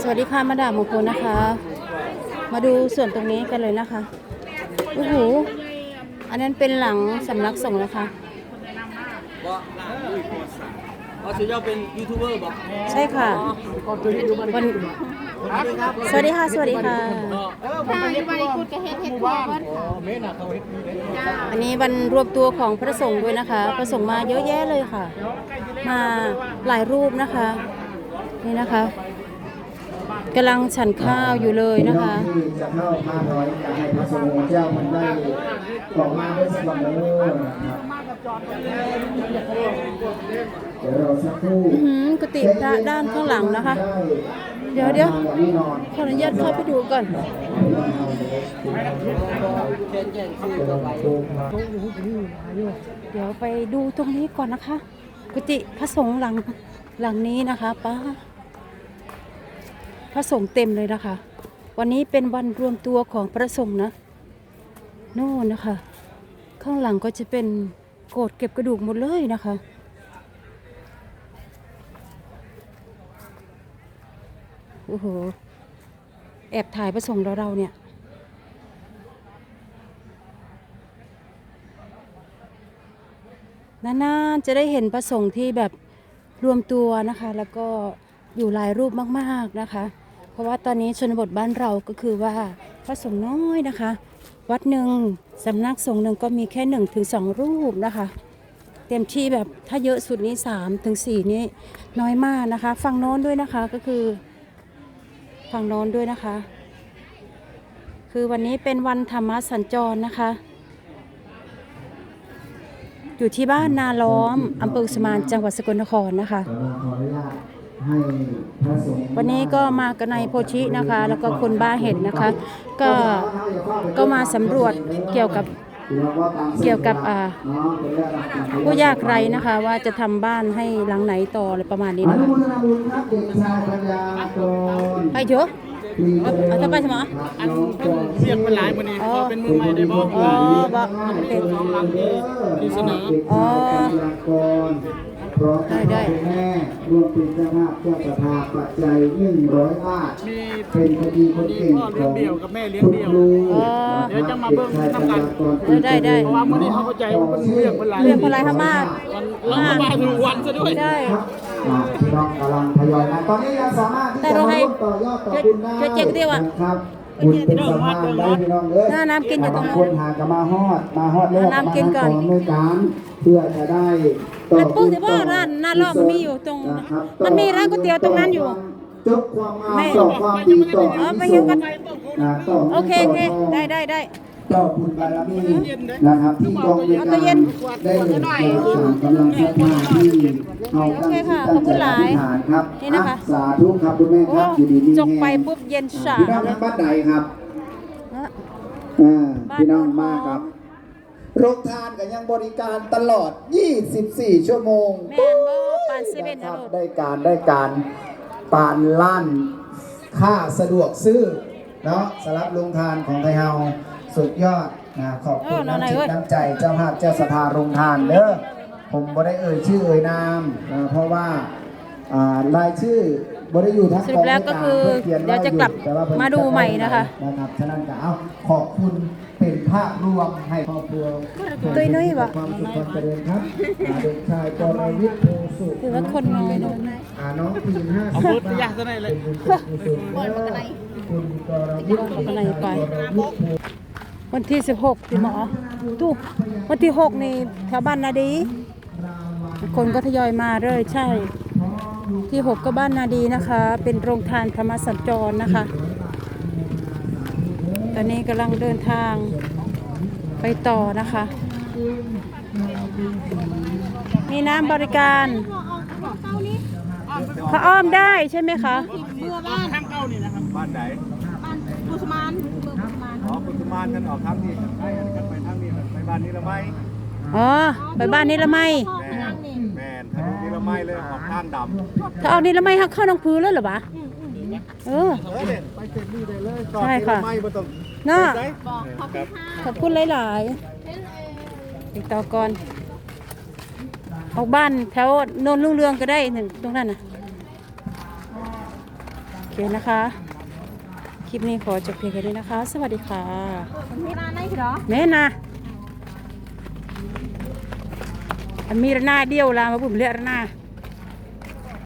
สวัสดีค่ะมาดามมงคลนะคะ มาดูส่วนตรงนี้กันเลยนะคะโอ้โหอันนั้นเป็นหลังสำนักสงฆ์นะคะว่าอ๋อสุดยอดเป็นยูทูบเบอร์บอกใช่ค่ะวันสวัสดีค่ะ สวัสดีค่ะอันนี้วันรวมตัวของพระสงฆ์ด้วยนะคะ พระสงฆ์มาเยอะแยะเลยค่ะ มาหลายรูปนะคะ นี่นะคะ กำลังฉันข้าวอยู่เลยนะคะจะเข้าพาน้อยจะให้พระสงฆ์เจ้ามันได้ออกมาด้วยสมบูรณ์นะครับเดี๋ยวเราสักครู่กุฏิพระด้านข้างหลังนะคะ เดี๋ยวเดี๋ยวขออนุญาตเข้าไปดูก่อนเดี๋ยวไปดูตรงนี้ก่อนนะคะ กุฏิพระสงฆ์หลังหลังนี้นะคะป้า ระสงฆ์เต็มเลยนะคะ วันนี้เป็นวันรวมตัวของพระสงฆ์นะโน่นนะคะ ข้างหลังก็จะเป็นโกดเก็บกระดูกหมดเลยนะคะ โอ้โห แอบถ่ายพระสงฆ์เราเราเนี่ยนานๆจะได้เห็นพระสงฆ์ที่แบบรวมตัวนะคะ แล้วก็อยู่หลายรูปมาก ๆ นะคะ เพราะว่าตอนนี้ชนบทบ้านเราก็คือว่าพระสงฆ์น้อยนะคะ วัดหนึ่งสำนักสงฆ์หนึ่งก็มีแค่หนึ่งถึงสองรูปนะคะ เต็มที่แบบถ้าเยอะสุดนี้สามถึงสี่นี่น้อยมากนะคะ ฝั่งโน้นด้วยนะคะก็คือฝั่งโน้นด้วยนะคะ คือวันนี้เป็นวันธรรมสัญจรนะคะ อยู่ที่บ้านนาล้อมอำเภอสมานจังหวัดสกลนครนะคะขออนุญาต ให้พระสงฆ์วันนี้ก็มากันในโพชินะคะ แล้วก็คนบ้าเห็นนะคะ ก็ก็มาสำรวจเกี่ยวกับเกี่ยวกับอ่าผู้ยากไร้นะคะ ว่าจะทำบ้านให้หลังไหนต่ออะไรประมาณนี้อนะนุคะโมทนาบุญครับเด็กชายปัญญากรไปเยอะเอาจะไปใช่ไหมอันเสียงเป็นหลายมันนี่ขอเป็นมือใหม่ได้บอกอ๋อบอกเป็นสองหลังที่ที่เสนออ๋อ พร้อมกับพ่อแม่รวมเป็นเจ้าภาพเจ้าประธาปัจจัยหนึ่งร้อยบาทมีเป็นคดีคนเก่งของคุณครูเดี๋ยวจะมาเบิ่งน้ำกันได้ได้เพราะว่าเมื่อนี้เขาเข้าใจว่ามันเรียกเป็นหลายเรื่องอะไรคะมากวันเราก็มาถึงวันซะด้วยใช่พี่น้องกำลังทยอยมาตอนนี้ยังสามารถที่จะร่วมต่อยอดต่อบุญได้เจ๊เจ๊เดียวอะนะครับบุญเป็นสะพานได้พี่น้องเอ้ยน้ำกินอยู่ตรงนั้นคนหากมาฮอด มาฮอดแล้วน้ำกินก่อนมาในการเพื่อจะได้ อแล้วปุ๊บสิว่าร้านหน้ารอบมันมีอยู่ตรงะครับมันมีร้านก๋วยเตี๋ยวตรงนั้นอยู่จบความงามไม่ต่อความดีต่ออ๋อไปเที่ยวกันนะต่อโอเคโอเคได้ได้ได้ต่อบุญบารมีนะครับที่กองเวรเอาตัวเย็นได้เลยสารกำลังพัฒนาที่เอาโอเคค่ะขอบคุณหลายฐานครับนี่นะคะอ่สาธุครับคุณแม่โอ้ครับอยู่ดีนี่จกไปปุ๊บเย็นฉ่าพี่น้องเลทายงบ้านใดครับนะอ่าบ้านพี่น้องโนนมากครับ โรงทานก็ยังบริการตลอด 24 ชั่วโมงแมนบอปานเซเว่นคนะรับลูกได้การได้การปานล้านค่าสะดวกซื้อเนาะสำหรับโรงทานของไทยเฮาสุดยอดนะขอบคุณน้ำจิตน้ำใจเจ้าภาพเจ้าสภาโรงทานเด้อผมบ่ได้เอ่ยชื่อเอ่ยนามนะเพราะว่าอ่ารายชื่อบ่ได้อยู่ทั้ง สรุปแล้วก็คือพิ่นขีนเดี๋ยวจะกลับแต่ว่เพิ่นมาดูใหม่นะคะนะครับฉะนั้นก็เอาขอบคุณเป็นภาพรวมให้ครอบครัวตุ้ยนุ้ยปะความสุขความเจริญครับอ่าเด็กชายกรวิทย์โพสุถือว่าคนน้อยนะอ่าน้องปีนห้าเอาสิบพุทธบาทยาซะหน่อยเลยคุณกรวิทย์เอาอะไรไปกรวิทย์โพวันที่ 16พี่หมอตู้วันที่ 6 นี่แถวบ้านนาดี คนก็ทยอยมาเรื่อยใช่ ที่ 6 ก็บ้านนาดีนะคะ เป็นโรงทานธรรมสัญจรนะคะ ตอนนี้กำลังเดินทางไปต่อนะคะ มีน้ำบริการพระอ้อมได้ใช่ไหมคะเมื่อบ้านข้างเก้านี่นะครับบ้านไหนบ้านกุสมานเมืองกุสมานอ๋อกุสุมานกันออกทางนี้ไปกันไปทางนี้ไปบ้านนี้ละไมอ๋อไปบ้านนี้ละไม่ ไมเลยออกทางดำถ้าเอานี้ละไม่หักเข้าน้องพื้นแล้วเหรอวะเออ เออเนี่ยไปเสร็จนี่ได้เลยจอดใช่ที่ค่ะละไมบ่ต้องน่าใส่บอกขอบคคุรับณค่ะขอบคุณหลายเห็นเอ่อๆติดต่อก่อนออกบ้านแถวโนนลุ่งเรืองก็ได้หนึ่งตรงนั้นน่ะเคนะคะ คลิปนี้ขอจบเพียงแค่นี้นะคะ สวัสดีค่ะ มีร้านไหนเหรอ แม่นะ อันมีระนาเดียวละมาบุ่มเลือระนา